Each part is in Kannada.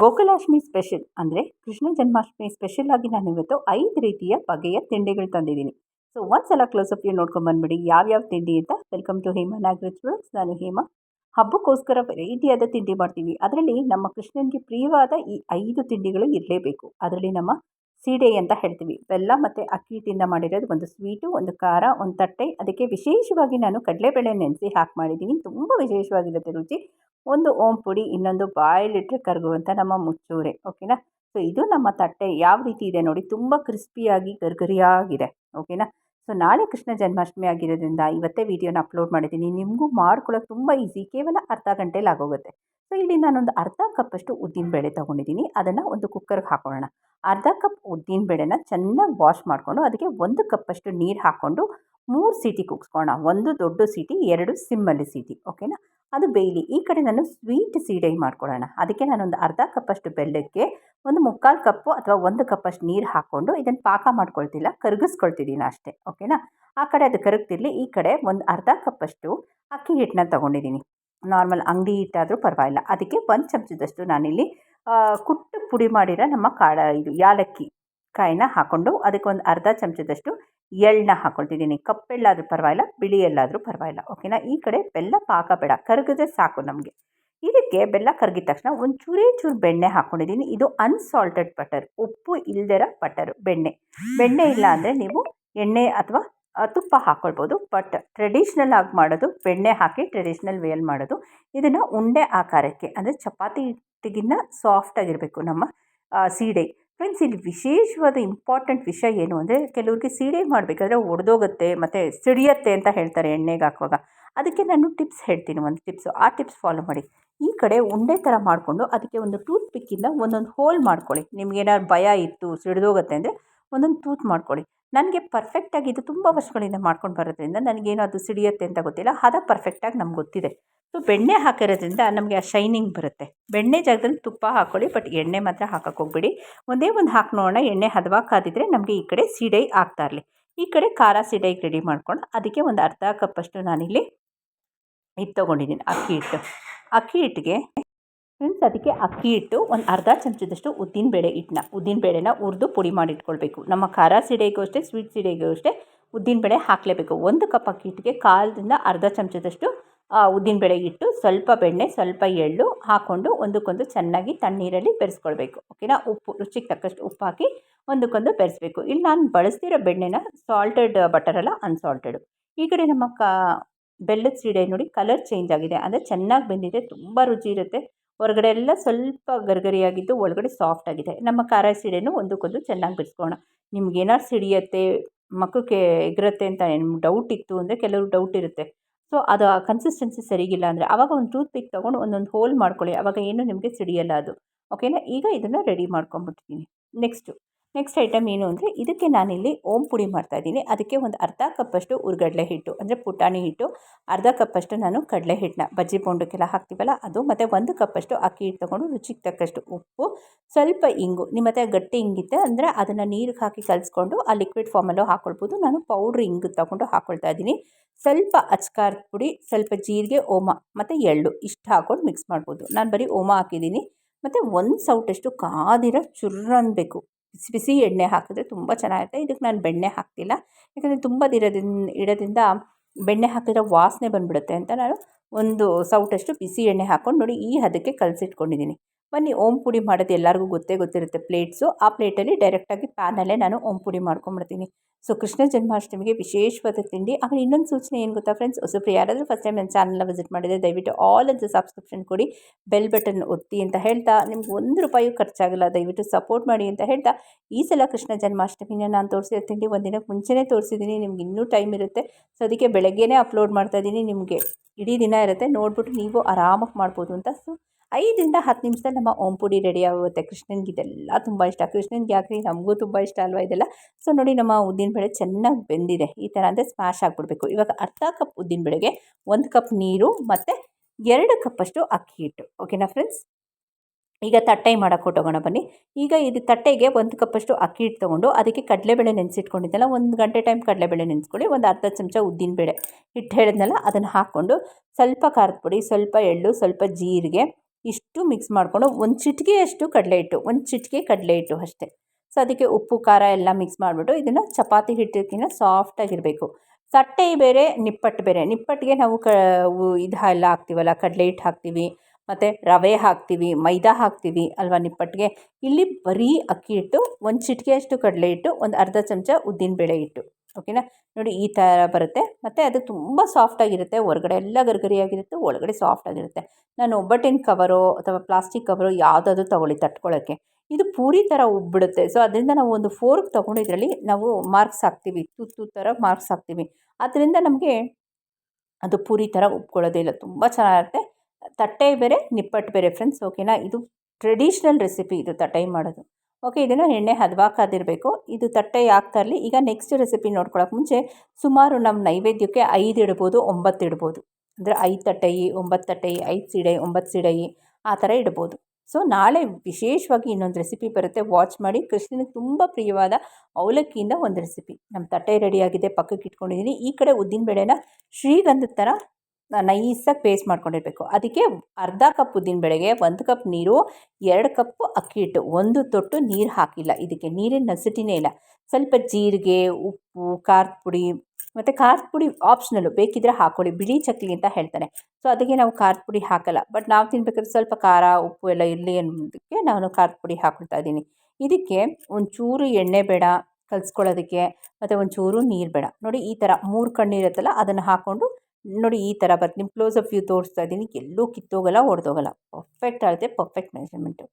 ಗೋಕುಲಾಷ್ಟಮಿ ಸ್ಪೆಷಲ್ ಅಂದರೆ ಕೃಷ್ಣ ಜನ್ಮಾಷ್ಟಮಿ ಸ್ಪೆಷಲ್ ಆಗಿ ನಾನು ಇವತ್ತು ಐದು ರೀತಿಯ ಬಗೆಯ ತಿಂಡಿಗಳು ತಂದಿದ್ದೀನಿ. ಸೊ ಒಂದು ಸಲ ಕ್ಲೋಸಪ್ ನೀವು ನೋಡ್ಕೊಂಡು ಬಂದ್ಬಿಡಿ. ಯಾವ್ಯಾವ ತಿಂಡಿ ಅಂತ? Welcome to Hema Nagaraj blogs ನಾನು ಹೇಮಾ. ಹಬ್ಬಕ್ಕೋಸ್ಕರ ವೆರೈಟಿಯಾದ ತಿಂಡಿ ಮಾಡ್ತೀವಿ. ಅದರಲ್ಲಿ ನಮ್ಮ ಕೃಷ್ಣನಿಗೆ ಪ್ರಿಯವಾದ ಈ ಐದು ತಿಂಡಿಗಳು ಇರಲೇಬೇಕು. ಅದರಲ್ಲಿ ನಮ್ಮ ಸೀಡೆ ಅಂತ ಹೇಳ್ತೀವಿ. ಬೆಲ್ಲ ಮತ್ತು ಅಕ್ಕಿ ಹಿಟ್ಟಿಂದ ಮಾಡಿರೋದು ಒಂದು ಸ್ವೀಟು, ಒಂದು ಖಾರ, ಒಂದು ತಟ್ಟೆ. ಅದಕ್ಕೆ ವಿಶೇಷವಾಗಿ ನಾನು ಕಡಲೆಬೇಳೆ ನೆನೆಸಿ ಹಾಕಿ ಮಾಡಿದ್ದೀನಿ. ತುಂಬ ವಿಶೇಷವಾಗಿರುತ್ತೆ ರುಚಿ. ಒಂದು ಓಂ ಪುಡಿ, ಇನ್ನೊಂದು ಬಾಯ್ಲಿಟ್ರೆ ಕರಗುವಂಥ ನಮ್ಮ ಮುಚ್ಚೂರೆ. ಓಕೆನಾ? ಸೊ, ಇದು ನಮ್ಮ ತಟ್ಟೆ. ಯಾವ ರೀತಿ ಇದೆ ನೋಡಿ. ತುಂಬ ಕ್ರಿಸ್ಪಿಯಾಗಿ, ಗರ್ಗರಿಯಾಗಿದೆ. ಓಕೆನಾ? ಸೊ, ನಾಳೆ ಕೃಷ್ಣ ಜನ್ಮಾಷ್ಟಮಿ ಆಗಿರೋದ್ರಿಂದ ಇವತ್ತೇ ವೀಡಿಯೋನ ಅಪ್ಲೋಡ್ ಮಾಡಿದ್ದೀನಿ. ನಿಮಗೂ ಮಾಡ್ಕೊಳ್ಳೋಕೆ ತುಂಬ ಈಸಿ. ಕೇವಲ ಅರ್ಧ ಗಂಟೆಲಿ ಆಗೋಗುತ್ತೆ. ಸೊ, ಇಲ್ಲಿ ನಾನೊಂದು ಅರ್ಧ ಕಪ್ಪಷ್ಟು ಉದ್ದಿನ ಬೇಳೆ ತೊಗೊಂಡಿದ್ದೀನಿ. ಅದನ್ನು ಒಂದು ಕುಕ್ಕರ್ಗೆ ಹಾಕೊಳ್ಳೋಣ. ಅರ್ಧ ಕಪ್ ಉದ್ದಿನಬೇಳೆನ ಚೆನ್ನಾಗಿ ವಾಶ್ ಮಾಡಿಕೊಂಡು ಅದಕ್ಕೆ ಒಂದು ಕಪ್ಪಷ್ಟು ನೀರು ಹಾಕ್ಕೊಂಡು ಮೂರು ಸೀಟಿ ಕುಗ್ಸ್ಕೋಣ ಒಂದು ದೊಡ್ಡ ಸೀಟಿ, ಎರಡು ಸಿಮ್ಮಲ್ಲಿ ಸೀಟಿ ಓಕೆನಾ ಅದು ಬೇಯಲಿ. ಈ ಕಡೆ ನಾನು ಸ್ವೀಟ್ ಸೀಡೈ ಮಾಡ್ಕೊಳ್ಳೋಣ. ಅದಕ್ಕೆ ನಾನೊಂದು ಅರ್ಧ ಕಪ್ಪಷ್ಟು ಬೆಲ್ಲಕ್ಕೆ ಒಂದು ಮುಕ್ಕಾಲು ಕಪ್ಪು ಅಥವಾ ಒಂದು ಕಪ್ಪಷ್ಟು ನೀರು ಹಾಕ್ಕೊಂಡು ಇದನ್ನು ಪಾಕ ಮಾಡ್ಕೊಳ್ತಿಲ್ಲ ಕರಗಿಸ್ಕೊಳ್ತಿದ್ದೀನಿ ಅಷ್ಟೇ ಓಕೆನಾ ಆ ಕಡೆ ಅದು ಕರಗ್ತಿರಲಿ. ಈ ಕಡೆ ಒಂದು ಅರ್ಧ ಕಪ್ಪಷ್ಟು ಅಕ್ಕಿ ಹಿಟ್ಟನ್ನ ತೊಗೊಂಡಿದ್ದೀನಿ ನಾರ್ಮಲ್ ಅಂಗಡಿ ಹಿಟ್ಟಾದರೂ ಪರವಾಗಿಲ್ಲ. ಅದಕ್ಕೆ ಒಂದು ಚಮಚದಷ್ಟು ನಾನಿಲ್ಲಿ ಕುಟ್ಟು ಪುಡಿ ಮಾಡಿರೋ ನಮ್ಮ ಕಾಳ ಇದು ಯಾಲಕ್ಕಿ ಕಾಯಿನ ಹಾಕ್ಕೊಂಡು ಅದಕ್ಕೆ ಒಂದು ಅರ್ಧ ಚಮಚದಷ್ಟು ಎಳ್ಳನ್ನ ಹಾಕ್ಕೊಳ್ತಿದ್ದೀನಿ ಕಪ್ಪೆಳ್ಳಾದರೂ ಪರವಾಗಿಲ್ಲ ಬಿಳಿ ಎಲ್ಲಾದರೂ ಪರವಾಗಿಲ್ಲ. ಓಕೆನಾ? ಈ ಕಡೆ ಬೆಲ್ಲ ಪಾಕ ಬೇಡ, ಕರಗಿದ್ರೆ ಸಾಕು ನಮಗೆ. ಇದಕ್ಕೆ ಬೆಲ್ಲ ಕರಗಿದ ತಕ್ಷಣ ಒಂದು ಚೂರೇ ಚೂರು ಬೆಣ್ಣೆ ಹಾಕ್ಕೊಂಡಿದ್ದೀನಿ ಇದು ಅನ್ಸಾಲ್ಟೆಡ್ ಬಟರ್ ಉಪ್ಪು ಇಲ್ದಿರ ಬಟರ್ ಬೆಣ್ಣೆ. ಬೆಣ್ಣೆ ಇಲ್ಲ ಅಂದರೆ ನೀವು ಎಣ್ಣೆ ಅಥವಾ ತುಪ್ಪ ಹಾಕ್ಕೊಳ್ಬೋದು ಬಟ್ ಟ್ರೆಡಿಷ್ನಲ್ ಆಗಿ ಮಾಡೋದು, ಬೆಣ್ಣೆ ಹಾಕಿ ಟ್ರೆಡಿಷ್ನಲ್ ವೇಲ್ ಮಾಡೋದು. ಇದನ್ನು ಉಂಡೆ ಆಕಾರಕ್ಕೆ, ಅಂದರೆ ಚಪಾತಿ ಹಿಟ್ಟಿಗಿನ್ನ ಸಾಫ್ಟಾಗಿರಬೇಕು ನಮ್ಮ ಸೀಡೆ. ಫ್ರೆಂಡ್ಸ್ ಇಲ್ಲಿ ವಿಶೇಷವಾದ ಇಂಪಾರ್ಟೆಂಟ್ ವಿಷಯ ಏನು ಅಂದರೆ ಕೆಲವ್ರಿಗೆ ಸೀಡೆ ಮಾಡಬೇಕಾದ್ರೆ ಒಡೆದೋಗುತ್ತೆ, ಮತ್ತು ಸಿಡಿಯತ್ತೆ ಅಂತ ಹೇಳ್ತಾರೆ ಎಣ್ಣೆಗೆ ಹಾಕುವಾಗ. ಅದಕ್ಕೆ ನಾನು ಟಿಪ್ಸ್ ಹೇಳ್ತೀನಿ, ಒಂದು ಟಿಪ್ಸು ಆ ಟಿಪ್ಸ್ ಫಾಲೋ ಮಾಡಿ. ಈ ಕಡೆ ಉಂಡೆ ಥರ ಮಾಡಿಕೊಂಡು ಅದಕ್ಕೆ ಒಂದು ಟೂತ್ ಪಿಕ್ಕಿಂದ ಒಂದೊಂದು ಹೋಲ್ ಮಾಡ್ಕೊಳ್ಳಿ. ನಿಮ್ಗೇನಾದ್ರು ಭಯ ಇತ್ತು, ಸಿಡಿದೋಗುತ್ತೆ ಅಂದರೆ ಒಂದೊಂದು ಟೂತ್ ಮಾಡ್ಕೊಳ್ಳಿ. ನನಗೆ ಪರ್ಫೆಕ್ಟಾಗಿ ಇದು ತುಂಬ ವರ್ಷಗಳಿಂದ ಮಾಡ್ಕೊಂಡು ಬರೋದ್ರಿಂದ ನನಗೇನು ಅದು ಸಿಡಿಯುತ್ತೆ ಅಂತ ಗೊತ್ತಿಲ್ಲ. ಹದ ಪರ್ಫೆಕ್ಟಾಗಿ ನಮ್ಗೆ ಗೊತ್ತಿದೆ. ಸೊ ಬೆಣ್ಣೆ ಹಾಕಿರೋದ್ರಿಂದ ನಮಗೆ ಆ ಶೈನಿಂಗ್ ಬರುತ್ತೆ. ಬೆಣ್ಣೆ ಜಾಗದಲ್ಲಿ ತುಪ್ಪ ಹಾಕ್ಕೊಳ್ಳಿ ಬಟ್ ಎಣ್ಣೆ ಮಾತ್ರ ಹಾಕಕ್ಕೆ ಹೋಗ್ಬಿಡಿ. ಒಂದೇ ಒಂದು ಹಾಕಿ ನೋಡೋಣ. ಎಣ್ಣೆ ಹದವಾ ಕಾದಿದ್ರೆ ನಮಗೆ ಈ ಕಡೆ ಸೀಡೈ ಆಗ್ತಾ ಇರಲಿ. ಈ ಕಡೆ ಖಾರ ಸೀಡೈಗೆ ರೆಡಿ ಮಾಡ್ಕೊಂಡು ಅದಕ್ಕೆ ಒಂದು ಅರ್ಧ ಕಪ್ಪಷ್ಟು ನಾನಿಲ್ಲಿ ಇದು ತೊಗೊಂಡಿದ್ದೀನಿ. ಅಕ್ಕಿ ಹಿಟ್ಟು. ಅಕ್ಕಿ ಹಿಟ್ಟಿಗೆ ಫ್ರೆಂಡ್ಸ್ ಅದಕ್ಕೆ ಅಕ್ಕಿ ಹಿಟ್ಟು ಒಂದು ಅರ್ಧ ಚಮಚದಷ್ಟು ಉದ್ದಿನಬೇಳೆ ಹಿಟ್ಟನ್ನ ಉದ್ದಿನಬೇಳೆನ ಹುರಿದು ಪುಡಿ ಮಾಡಿಟ್ಕೊಳ್ಬೇಕು. ನಮ್ಮ ಖಾರ ಸೀಡೆಗೂ ಅಷ್ಟೇ ಸ್ವೀಟ್ ಸಿಡೆಗೂ ಅಷ್ಟೇ ಉದ್ದಿನಬೇಳೆ ಹಾಕಲೇಬೇಕು. ಒಂದು ಕಪ್ ಅಕ್ಕಿ ಹಿಟ್ಟಿಗೆ ಕಾಲದಿಂದ ಅರ್ಧ ಚಮಚದಷ್ಟು ಉದ್ದಿನಬೇಳೆ ಇಟ್ಟು ಸ್ವಲ್ಪ ಬೆಣ್ಣೆ, ಸ್ವಲ್ಪ ಎಳ್ಳು ಹಾಕ್ಕೊಂಡು ಒಂದಕ್ಕೊಂದು ಚೆನ್ನಾಗಿ ತಣ್ಣೀರಲ್ಲಿ ಬೆರೆಸ್ಕೊಳ್ಬೇಕು. ಓಕೆನಾ? ಉಪ್ಪು, ರುಚಿಗೆ ತಕ್ಕಷ್ಟು ಉಪ್ಪು ಹಾಕಿ ಒಂದಕ್ಕೊಂದು ಬೆರೆಸ್ಬೇಕು. ಇಲ್ಲಿ ನಾನು ಬಳಸ್ತಿರೋ ಬೆಣ್ಣೆನ ಸಾಲ್ಟೆಡ್ ಬಟರ್ ಅನ್ಸಾಲ್ಟೆಡ್ ಅನ್ಸಾಲ್ಟೆಡು ಈ ಕಡೆ ನಮ್ಮ ಕಾ, ಬೆಲ್ಲದ ಸೀಡೆ ನೋಡಿ ಕಲರ್ ಚೇಂಜ್ ಆಗಿದೆ. ಅಂದರೆ ಚೆನ್ನಾಗಿ ಬೆಂದಿದೆ, ತುಂಬ ರುಚಿ ಇರುತ್ತೆ. ಹೊರಗಡೆ ಎಲ್ಲ ಸ್ವಲ್ಪ ಗರಿಗರಿಯಾಗಿದ್ದು ಒಳಗಡೆ ಸಾಫ್ಟ್ ಆಗಿದೆ. ನಮ್ಮ ಖಾರ ಸಿಡಿಯನ್ನು ಒಂದಕ್ಕೊಂದು ಚೆನ್ನಾಗಿ ಬಿಡಿಸ್ಕೋಣ ನಿಮ್ಗೇನಾದ್ರು ಸಿಡಿಯತ್ತೆ, ಮಕ್ಕಕ್ಕೆ ಎಗ್ರತ್ತೆ ಅಂತ ನಿಮ್ಗೆ ಡೌಟ್ ಇತ್ತು ಅಂದರೆ ಕೆಲವರು ಡೌಟ್ ಇರುತ್ತೆ. ಸೊ ಅದು ಆ ಕನ್ಸಿಸ್ಟೆನ್ಸಿ ಸರಿಗಿಲ್ಲ ಅಂದರೆ ಆವಾಗ ಒಂದು ಟೂತ್ ಪಿಕ್ ತೊಗೊಂಡು ಒಂದೊಂದು ಹೋಲ್ ಮಾಡ್ಕೊಳ್ಳಿ. ಆವಾಗ ಏನು ನಿಮಗೆ ಸಿಡಿಯಲ್ಲ ಅದು. ಓಕೆನಾ ಈಗ ಇದನ್ನು ರೆಡಿ ಮಾಡ್ಕೊಂಬಿಡ್ತೀನಿ ನೆಕ್ಸ್ಟು ನೆಕ್ಸ್ಟ್ ಐಟಮ್ ಏನು ಅಂದರೆ, ಇದಕ್ಕೆ ನಾನಿಲ್ಲಿ ಓಂ ಪುಡಿ ಮಾಡ್ತಾಯಿದ್ದೀನಿ ಅದಕ್ಕೆ ಒಂದು ಅರ್ಧ ಕಪ್ಪಷ್ಟು ಉರ್ಗಡ್ಲೆ ಹಿಟ್ಟು, ಅಂದರೆ ಪುಟಾಣಿ ಹಿಟ್ಟು, ಅರ್ಧ ಕಪ್ಪಷ್ಟು ನಾನು ಕಡಲೆ ಹಿಟ್ಟನ್ನ, ಬಜ್ಜಿ ಬೋಂಡಕ್ಕೆಲ್ಲ ಹಾಕ್ತೀವಲ್ಲ, ಅದು ಮತ್ತು ಒಂದು ಕಪ್ಪಷ್ಟು ಅಕ್ಕಿ ಹಿಟ್ಟು ತಗೊಂಡು ರುಚಿಗೆ ತಕ್ಕಷ್ಟು ಉಪ್ಪು, ಸ್ವಲ್ಪ ಇಂಗು, ನಿಮ್ಮ ಗಟ್ಟಿ ಇಂಗಿತ್ತೆ ಅಂದರೆ ಅದನ್ನು ನೀರಿಗೆ ಹಾಕಿ ಕಲಿಸ್ಕೊಂಡು ಆ ಲಿಕ್ವಿಡ್ ಫಾರ್ಮಲ್ಲೂ ಹಾಕ್ಕೊಳ್ಬೋದು ನಾನು ಪೌಡ್ರ್ ಇಂಗು ತಗೊಂಡು ಹಾಕ್ಕೊಳ್ತಾ ಇದ್ದೀನಿ. ಸ್ವಲ್ಪ ಅಚ್ಕಾರದ ಪುಡಿ, ಸ್ವಲ್ಪ ಜೀರಿಗೆ, ಓಮ, ಮತ್ತು ಎಳ್ಳು ಇಷ್ಟು ಹಾಕ್ಕೊಂಡು ಮಿಕ್ಸ್ ಮಾಡ್ಬೋದು. ನಾನು ಬರೀ ಓಮ ಹಾಕಿದ್ದೀನಿ. ಮತ್ತು ಒಂದು ಸೌಟಷ್ಟು ಕಾದಿರೋ ಚುರ್ರ ಅನ್ಬೇಕು ಬಿಸಿ ಬಿಸಿ ಎಣ್ಣೆ ಹಾಕಿದ್ರೆ ತುಂಬ ಚೆನ್ನಾಗಿರುತ್ತೆ. ಇದಕ್ಕೆ ನಾನು ಬೆಣ್ಣೆ ಹಾಕ್ತಿಲ್ಲ. ಯಾಕಂದರೆ ತುಂಬ ದಿನದಿಂದ ಇಡೋದ್ರಿಂದ ಬೆಣ್ಣೆ ಹಾಕಿದ್ರೆ ವಾಸನೆ ಬಂದುಬಿಡುತ್ತೆ ಅಂತ ನಾನು ಒಂದು ಸೌಟಷ್ಟು ಬಿಸಿ ಎಣ್ಣೆ ಹಾಕ್ಕೊಂಡು ನೋಡಿ ಈ ಹದಕ್ಕೆ ಕಲಸಿಟ್ಕೊಂಡಿದ್ದೀನಿ ಬನ್ನಿ ಓಂ ಪುಡಿ ಮಾಡೋದು ಎಲ್ಲರಿಗೂ ಗೊತ್ತೇ ಗೊತ್ತಿರುತ್ತೆ. ಪ್ಲೇಟ್ಸು ಆ ಪ್ಲೇಟಲ್ಲಿ ಡೈರೆಕ್ಟಾಗಿ ಪ್ಯಾನಲ್ಲೇ ನಾನು ಓಂ ಪುಡಿ ಮಾಡ್ಕೊಂಬಿಡ್ತೀನಿ ಸೊ ಕೃಷ್ಣ ಜನ್ಮಾಷ್ಟಮಿಗೆ ವಿಶೇಷವಾದ ತಿಂಡಿ. ಆಮೇಲೆ ಇನ್ನೊಂದು ಸೂಚನೆ ಏನು ಗೊತ್ತಾ ಫ್ರೆಂಡ್ಸ್ ಹೊಸಬ್ರು ಯಾರಾದರೂ ಫಸ್ಟ್ ಟೈಮ್ ನನ್ನ ಚಾನಲ್ನ ವಿಸಿಟ್ ಮಾಡಿದರೆ ದಯವಿಟ್ಟು ಆಲ್ ಅಂತ ಸಬ್ಸ್ಕ್ರಿಪ್ಷನ್ ಕೊಡಿ ಬೆಲ್ ಬಟನ್ ಒತ್ತಿ ಅಂತ ಹೇಳ್ತಾ, ನಿಮ್ಗೆ ಒಂದು ರೂಪಾಯಿ ಖರ್ಚಾಗಲ್ಲ. ದಯವಿಟ್ಟು ಸಪೋರ್ಟ್ ಮಾಡಿ ಅಂತ ಹೇಳ್ತಾ, ಈ ಸಲ ಕೃಷ್ಣ ಜನ್ಮಾಷ್ಟಮಿನ ನಾನು ತೋರಿಸಿದ ತಿಂಡಿ ಒಂದು ದಿನಕ್ಕೆ ಮುಂಚೆನೇ ತೋರಿಸಿದ್ದೀನಿ. ನಿಮ್ಗೆ ಇನ್ನೂ ಟೈಮ್ ಇರುತ್ತೆ. ಸೊ ಅದಕ್ಕೆ ಬೆಳಗ್ಗೆನೇ ಅಪ್ಲೋಡ್ ಮಾಡ್ತಾ ಇದ್ದೀನಿ. ನಿಮಗೆ ಇಡೀ ದಿನ ಇರುತ್ತೆ. ನೋಡ್ಬಿಟ್ಟು ನೀವು ಆರಾಮಾಗಿ ಮಾಡ್ಬೋದು ಅಂತ. ಸೊ ಐದರಿಂದ ಹತ್ತು ನಿಮಿಷದಲ್ಲಿ ನಮ್ಮ ಓಂ ಪುಡಿ ರೆಡಿ ಆಗುತ್ತೆ. ಕೃಷ್ಣನಿಗೆ ಇದೆಲ್ಲ ತುಂಬ ಇಷ್ಟ. ಕೃಷ್ಣನ್ಗೆ ಯಾಕ್ರಿ ನಮಗೂ ತುಂಬ ಇಷ್ಟ ಅಲ್ವಾ ಇದೆಲ್ಲ? ಸೊ ನೋಡಿ ನಮ್ಮ ಉದ್ದಿನ ಬೇಳೆ ಚೆನ್ನಾಗಿ ಬೆಂದಿದೆ. ಈ ಥರ ಅಂದರೆ ಸ್ಮ್ಯಾಶ್ ಆಗಿಬಿಡ್ಬೇಕು. ಇವಾಗ ಅರ್ಧ ಕಪ್ ಉದ್ದಿನ ಉದ್ದಿನಬೇಳೆಗೆ ಒಂದು ಕಪ್ ನೀರು ಮತ್ತು ಎರಡು ಕಪ್ಪಷ್ಟು ಅಕ್ಕಿ ಹಿಟ್ಟು. ಓಕೆನಾ ಫ್ರೆಂಡ್ಸ್ ಈಗ ತಟ್ಟೆ ಮಾಡೋಕ್ಕೆ ಕೊಟ್ಟೋಗೋಣ ಬನ್ನಿ. ಈಗ ಇದು ತಟ್ಟೆಗೆ ಒಂದು ಕಪ್ಪಷ್ಟು ಅಕ್ಕಿ ಹಿಟ್ಟು ತೊಗೊಂಡು ಅದಕ್ಕೆ ಕಡಲೆಬೇಳೆ ನೆನೆಸಿಟ್ಕೊಂಡಿದ್ದೆಲ್ಲ ಒಂದು ಗಂಟೆ ಟೈಮ್ ಕಡಲೆಬೇಳೆ ನೆನೆಸ್ಕೊಳ್ಳಿ. ಒಂದು ಅರ್ಧ ಚಮಚ ಉದ್ದಿನ ಬೇಳೆ ಹಿಟ್ಟು ಹೇಳಿದ್ನಲ್ಲ? ಅದನ್ನು ಹಾಕ್ಕೊಂಡು ಸ್ವಲ್ಪ ಖಾರದ ಪುಡಿ, ಸ್ವಲ್ಪ ಎಳ್ಳು, ಸ್ವಲ್ಪ ಜೀರಿಗೆ ಇಷ್ಟು ಮಿಕ್ಸ್ ಮಾಡಿಕೊಂಡು ಒಂದು ಚಿಟಿಕೆಯಷ್ಟು ಕಡಲೆ ಹಿಟ್ಟು, ಒಂದು ಚಿಟಿಕೆ ಕಡಲೆ ಹಿಟ್ಟು ಅಷ್ಟೇ. ಸೊ ಅದಕ್ಕೆ ಉಪ್ಪು, ಖಾರ ಎಲ್ಲ ಮಿಕ್ಸ್ ಮಾಡಿಬಿಟ್ಟು ಇದನ್ನು ಚಪಾತಿ ಹಿಟ್ಟಕ್ಕಿಂತ ಸಾಫ್ಟಾಗಿರಬೇಕು ತಟ್ಟೆ ಬೇರೆ, ನಿಪ್ಪಟ್ಟು ಬೇರೆ. ನಿಪ್ಪಟ್ಟಿಗೆ ನಾವು ಕ ಇದು ಎಲ್ಲ ಹಾಕ್ತೀವಲ್ಲ, ಕಡಲೆ ಹಿಟ್ಟು ಹಾಕ್ತೀವಿ, ಮತ್ತು ರವೆ ಹಾಕ್ತೀವಿ, ಮೈದಾ ಹಾಕ್ತೀವಿ ಅಲ್ವಾ ನಿಪ್ಪಟ್ಟಿಗೆ. ಇಲ್ಲಿ ಬರೀ ಅಕ್ಕಿ ಹಿಟ್ಟು, ಒಂದು ಚಿಟಿಕೆಯಷ್ಟು ಕಡಲೆ ಹಿಟ್ಟು, ಒಂದು ಅರ್ಧ ಚಮಚ ಉದ್ದಿನಬೇಳೆ ಹಿಟ್ಟು. ಓಕೆನಾ? ನೋಡಿ ಈ ಥರ ಬರುತ್ತೆ. ಮತ್ತು ಅದು ತುಂಬ ಸಾಫ್ಟಾಗಿರುತ್ತೆ ಹೊರಗಡೆ ಎಲ್ಲ ಗರಿಗರಿಯಾಗಿರುತ್ತೆ ಒಳಗಡೆ ಸಾಫ್ಟಾಗಿರುತ್ತೆ ನಾನು ಒಬ್ಬಟ್ಟಿನ ಕವರೋ ಅಥವಾ ಪ್ಲಾಸ್ಟಿಕ್ ಕವರೋ ಯಾವುದಾದ್ರೂ ತೊಗೊಳ್ಳಿ ತಟ್ಕೊಳ್ಳೋಕ್ಕೆ ಇದು ಪೂರಿ ಥರ ಉಬ್ಬಿಡುತ್ತೆ. ಸೊ ಅದರಿಂದ ನಾವು ಒಂದು ಫೋರ್ಕ್ ತೊಗೊಂಡು ಇದರಲ್ಲಿ ನಾವು ಮಾರ್ಕ್ಸ್ ಹಾಕ್ತೀವಿ. ತುತ್ತು ಥರ ಮಾರ್ಕ್ಸ್ ಹಾಕ್ತೀವಿ. ಅದರಿಂದ ನಮಗೆ ಅದು ಪೂರಿ ಥರ ಉಬ್ಕೊಳ್ಳೋದೇ ಇಲ್ಲ. ತುಂಬ ಚೆನ್ನಾಗಿರುತ್ತೆ. ತಟ್ಟೆ ಬೇರೆ, ನಿಪ್ಪಟ್ಟು ಬೇರೆ. ಫ್ರೆಂಡ್ಸ್ ಓಕೆನಾ ಇದು ಟ್ರೆಡಿಷ್ನಲ್ ರೆಸಿಪಿ ಇದು ತಟ್ಟೆ ಮಾಡೋದು. ಓಕೆ, ಇದನ್ನು ಎಣ್ಣೆ ಹದವಾಕಾದಿರಬೇಕು. ಇದು ತಟ್ಟೆ ಆಗ್ತಾ ಈಗ ನೆಕ್ಸ್ಟ್ ರೆಸಿಪಿ ನೋಡ್ಕೊಳಕ್ಕೆ ಮುಂಚೆ ಸುಮಾರು ನಮ್ಮ ನೈವೇದ್ಯಕ್ಕೆ ಐದು ಇಡ್ಬೋದು, ಒಂಬತ್ತು ಇಡ್ಬೋದು. ಅಂದರೆ ಐದು ತಟ್ಟೆಯಿ ಒಂಬತ್ತು ತಟ್ಟೆಯಿ ಐದು ಸೀಡೆ, ಒಂಬತ್ತು ಸಿಡೈ ಆ ಥರ ಇಡ್ಬೋದು. ಸೊ ನಾಳೆ ವಿಶೇಷವಾಗಿ ಇನ್ನೊಂದು ರೆಸಿಪಿ ಬರುತ್ತೆ. ವಾಚ್ ಮಾಡಿ. ಕೃಷ್ಣನಿಗೆ ತುಂಬ ಪ್ರಿಯವಾದ ಅವಲಕ್ಕಿಯಿಂದ ಒಂದು ರೆಸಿಪಿ ನಮ್ಮ ತಟ್ಟೆ ರೆಡಿಯಾಗಿದೆ ಪಕ್ಕಕ್ಕೆ ಇಟ್ಕೊಂಡಿದ್ದೀನಿ ಈ ಕಡೆ ಉದ್ದಿನ ಬೇಳೆನ ಶ್ರೀಗಂಧದ ಥರ ನೈಸಾಗಿ ಪೇಸ್ಟ್ ಮಾಡ್ಕೊಂಡಿರಬೇಕು. ಅದಕ್ಕೆ ಅರ್ಧ ಕಪ್ ಉದ್ದಿನಬೇಳೆಗೆ ಒಂದು ಕಪ್ ನೀರು, ಎರಡು ಕಪ್ಪು ಅಕ್ಕಿ ಹಿಟ್ಟು, ಒಂದು ತೊಟ್ಟು ನೀರು ಹಾಕಿಲ್ಲ. ಇದಕ್ಕೆ ನೀರಿನ ನಸಿಟಿನೇ ಇಲ್ಲ. ಸ್ವಲ್ಪ ಜೀರಿಗೆ, ಉಪ್ಪು, ಖಾರದ ಪುಡಿ ಮತ್ತು ಖಾರದ ಪುಡಿ ಆಪ್ಷನಲ್ಲು ಬೇಕಿದ್ದರೆ ಹಾಕ್ಕೊಳ್ಳಿ ಬಿಳಿ ಚಕ್ಲಿ ಅಂತ ಹೇಳ್ತಾರೆ. ಸೊ ಅದಕ್ಕೆ ನಾವು ಖಾರದ ಪುಡಿ ಹಾಕಲ್ಲ. ಬಟ್ ನಾವು ತಿನ್ಬೇಕಾದ್ರೆ ಸ್ವಲ್ಪ ಖಾರ, ಉಪ್ಪು ಎಲ್ಲ ಇರಲಿ ಅನ್ನೋದಕ್ಕೆ ನಾನು ಖಾರದ ಪುಡಿ ಹಾಕ್ಕೊಳ್ತಾ ಇದ್ದೀನಿ. ಇದಕ್ಕೆ ಒಂಚೂರು ಎಣ್ಣೆ ಬೇಡ, ಕಲಿಸ್ಕೊಳ್ಳೋದಕ್ಕೆ ಮತ್ತು ಒಂಚೂರು ನೀರು ಬೇಡ. ನೋಡಿ ಈ ಥರ ಮೂರು ಕಣ್ಣಿರುತ್ತಲ್ಲ ಅದನ್ನು ಹಾಕ್ಕೊಂಡು ನೋಡಿ ಈ ಥರ ಬರ್ತೀನಿ ನಿಮ್ಮ ಕ್ಲೋಸ್ ಅಪ್ ವ್ಯೂ ತೋರಿಸ್ತಾ ಇದ್ದೀನಿ. ಎಲ್ಲೂ ಕಿತ್ತೋಗಲ್ಲ ಹೊಡೆದೋಗಲ್ಲ ಪರ್ಫೆಕ್ಟ್ ಆಗುತ್ತೆ ಪರ್ಫೆಕ್ಟ್ ಮೆಷರ್ಮೆಂಟು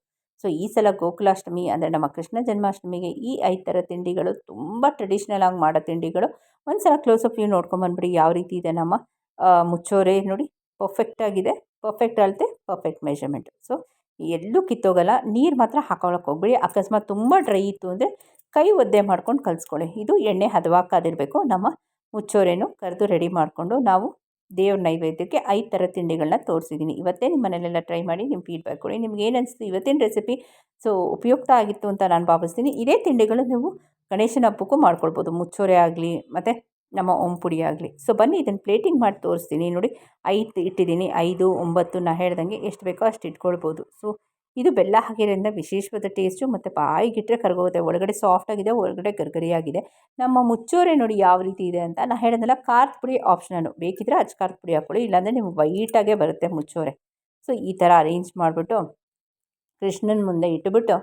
ಸೊ ಈ ಸಲ ಗೋಕುಲಾಷ್ಟಮಿ, ಅಂದರೆ ನಮ್ಮ ಕೃಷ್ಣ ಜನ್ಮಾಷ್ಟಮಿಗೆ ಈ ಐದು ಥರ ತಿಂಡಿಗಳು ತುಂಬ ಟ್ರೆಡಿಷ್ನಲ್ ಆಗಿ ಮಾಡೋ ತಿಂಡಿಗಳು. ಒಂದು ಸಲ ಕ್ಲೋಸ್ ಅಪ್ ವ್ಯೂ ನೋಡ್ಕೊಂಬಂದ್ಬಿಡಿ ಯಾವ ರೀತಿ ಇದೆ ನಮ್ಮ ಮುಚ್ಚೋರೆ ನೋಡಿ. ಪರ್ಫೆಕ್ಟಾಗಿದೆ ಪರ್ಫೆಕ್ಟ್ ಅಳತೆ ಪರ್ಫೆಕ್ಟ್ ಮೆಷರ್ಮೆಂಟು ಸೊ ಎಲ್ಲೂ ಕಿತ್ತೋಗಲ್ಲ, ನೀರು ಮಾತ್ರ ಹಾಕೊಳ್ಳೋಕೆ ಹೋಗ್ಬೇಡಿ. ಅಕಸ್ಮಾತ್ ತುಂಬ ಡ್ರೈ ಇತ್ತು ಅಂದರೆ ಕೈ ಒದ್ದೆ ಮಾಡ್ಕೊಂಡು ಕಲಿಸ್ಕೊಳ್ಳಿ. ಇದು ಎಣ್ಣೆ ಹದವಾಕಾದಿರಬೇಕು ನಮ್ಮ ಮುಚ್ಚೋರೇನು ಕರೆದು ರೆಡಿ ಮಾಡಿಕೊಂಡು ನಾವು ದೇವ್ರ ನೈವೇದ್ಯಕ್ಕೆ ಐದು ಥರ ತಿಂಡಿಗಳನ್ನ ತೋರಿಸಿದ್ದೀನಿ. ಇವತ್ತೇ ನಿಮ್ಮ ಮನೇಲೆಲ್ಲ ಟ್ರೈ ಮಾಡಿ ನಿಮ್ಮ ಫೀಡ್ಬ್ಯಾಕ್ ಕೊಡಿ. ನಿಮ್ಗೆ ಏನು ಅನಿಸ್ತು ಇವತ್ತಿನ ರೆಸಿಪಿ ಸೊ ಉಪಯುಕ್ತ ಆಗಿತ್ತು ಅಂತ ನಾನು ಭಾವಿಸ್ತೀನಿ. ಇದೇ ತಿಂಡಿಗಳು ನೀವು ಗಣೇಶನ ಹಬ್ಬಕ್ಕೂ ಮಾಡ್ಕೊಳ್ಬೋದು. ಮುಚ್ಚೋರೆ ಆಗಲಿ, ಮತ್ತು ನಮ್ಮ ಓಂ ಪುಡಿ ಆಗಲಿ. ಸೊ ಬನ್ನಿ ಇದನ್ನು ಪ್ಲೇಟಿಂಗ್ ಮಾಡಿ ತೋರಿಸ್ತೀನಿ. ನೋಡಿ, ಐದು ಇಟ್ಟಿದ್ದೀನಿ. ಐದು, ಒಂಬತ್ತು, ನಾ ಹೇಳ್ದಂಗೆ ಎಷ್ಟು ಬೇಕೋ ಅಷ್ಟು ಇಟ್ಕೊಳ್ಬೋದು. ಸೊ ಇದು ಬೆಲ್ಲ ಹಾಕಿರೋದ್ರಿಂದ ವಿಶೇಷವಾದ ಟೇಸ್ಟು ಮತ್ತು ಬಾಯಿಗಿಟ್ಟರೆ ಕರ್ಗೋಗುತ್ತೆ. ಒಳಗಡೆ ಸಾಫ್ಟಾಗಿದೆ ಒಳಗಡೆ ಗರ್ಗರಿಯಾಗಿದೆ. ನಮ್ಮ ಮುಚ್ಚೋರೆ ನೋಡಿ ಯಾವ ರೀತಿ ಇದೆ ಅಂತ ನಾನು ಹೇಳಿದ್ನಲ್ಲ, ಖಾರದ ಪುಡಿ ಆಪ್ಷನಲ್ಲು ಬೇಕಿದ್ರೆ ಅಚ್ಚ ಖಾರದ ಪುಡಿ ಹಾಕ್ಕೊಳ್ಳಿ, ಇಲ್ಲಾಂದರೆ ನಿಮ್ಗೆ ವೈಟಾಗೆ ಬರುತ್ತೆ ಮುಚ್ಚೋರೆ. ಸೊ ಈ ಥರ ಅರೇಂಜ್ ಮಾಡಿಬಿಟ್ಟು ಕೃಷ್ಣನ ಮುಂದೆ ಇಟ್ಟುಬಿಟ್ಟು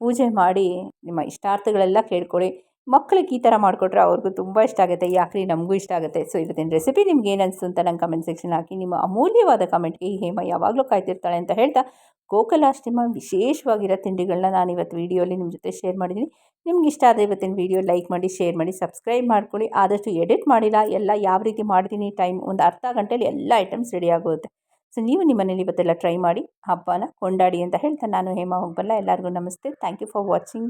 ಪೂಜೆ ಮಾಡಿ ನಿಮ್ಮ ಇಷ್ಟಾರ್ಥಗಳೆಲ್ಲ ಕೇಳ್ಕೊಳ್ಳಿ. ಮಕ್ಳಿಗೆ ಈ ಥರ ಮಾಡಿಕೊಟ್ರೆ ಅವ್ರಿಗೂ ತುಂಬ ಇಷ್ಟ ಆಗುತ್ತೆ. ಯಾಕ್ರಿ? ನಮಗೂ ಇಷ್ಟ ಆಗುತ್ತೆ. ಸೊ ಇವತ್ತಿನ ರೆಸಿಪಿ ನಿಮ್ಗೆ ಏನು ಅನಿಸ್ತು ಅಂತ ನಂಗೆ ಕಮೆಂಟ್ ಸೆಕ್ಷನ್ ಹಾಕಿ, ನಿಮ್ಮ ಅಮೂಲ್ಯವಾದ ಕಮೆಂಟ್ಗೆ ಈ ಹೇಮ ಯಾವಾಗಲೂ ಕಾಯ್ತಿರ್ತಾಳೆ ಅಂತ ಹೇಳ್ತಾ, ಗೋಕುಲಾಷ್ಟಮ ವಿಶೇಷವಾಗಿರೋ ತಿಂಡಿಗಳನ್ನ ನಾನು ಇವತ್ತು ವೀಡಿಯೋಲಿ ನಿಮ್ಮ ಜೊತೆ ಶೇರ್ ಮಾಡಿದ್ದೀನಿ ನಿಮ್ಗೆ ಇಷ್ಟ ಆದರೆ ಇವತ್ತಿನ ವೀಡಿಯೋ ಲೈಕ್ ಮಾಡಿ ಶೇರ್ ಮಾಡಿ ಸಬ್ಸ್ಕ್ರೈಬ್ ಮಾಡ್ಕೊಳ್ಳಿ. ಆದಷ್ಟು ಎಡಿಟ್ ಮಾಡಿಲ್ಲ, ಎಲ್ಲ ಯಾವ ರೀತಿ ಮಾಡ್ತೀನಿ ಟೈಮ್ ಒಂದು ಅರ್ಧ ಗಂಟೆಯಲ್ಲಿ ಎಲ್ಲ ಐಟಮ್ಸ್ ರೆಡಿ ಆಗುತ್ತೆ ಸೊ ನೀವು ನಿಮ್ಮ ಮನೇಲಿ ಇವತ್ತೆಲ್ಲ ಟ್ರೈ ಮಾಡಿ, ಹಬ್ಬನ ಕೊಂಡಾಡಿ ಅಂತ ಹೇಳ್ತಾ, ನಾನು ಹೇಮಾ ಹೋಗಬಲ್ಲ. ಎಲ್ಲರಿಗೂ ನಮಸ್ತೆ. Thank you for watching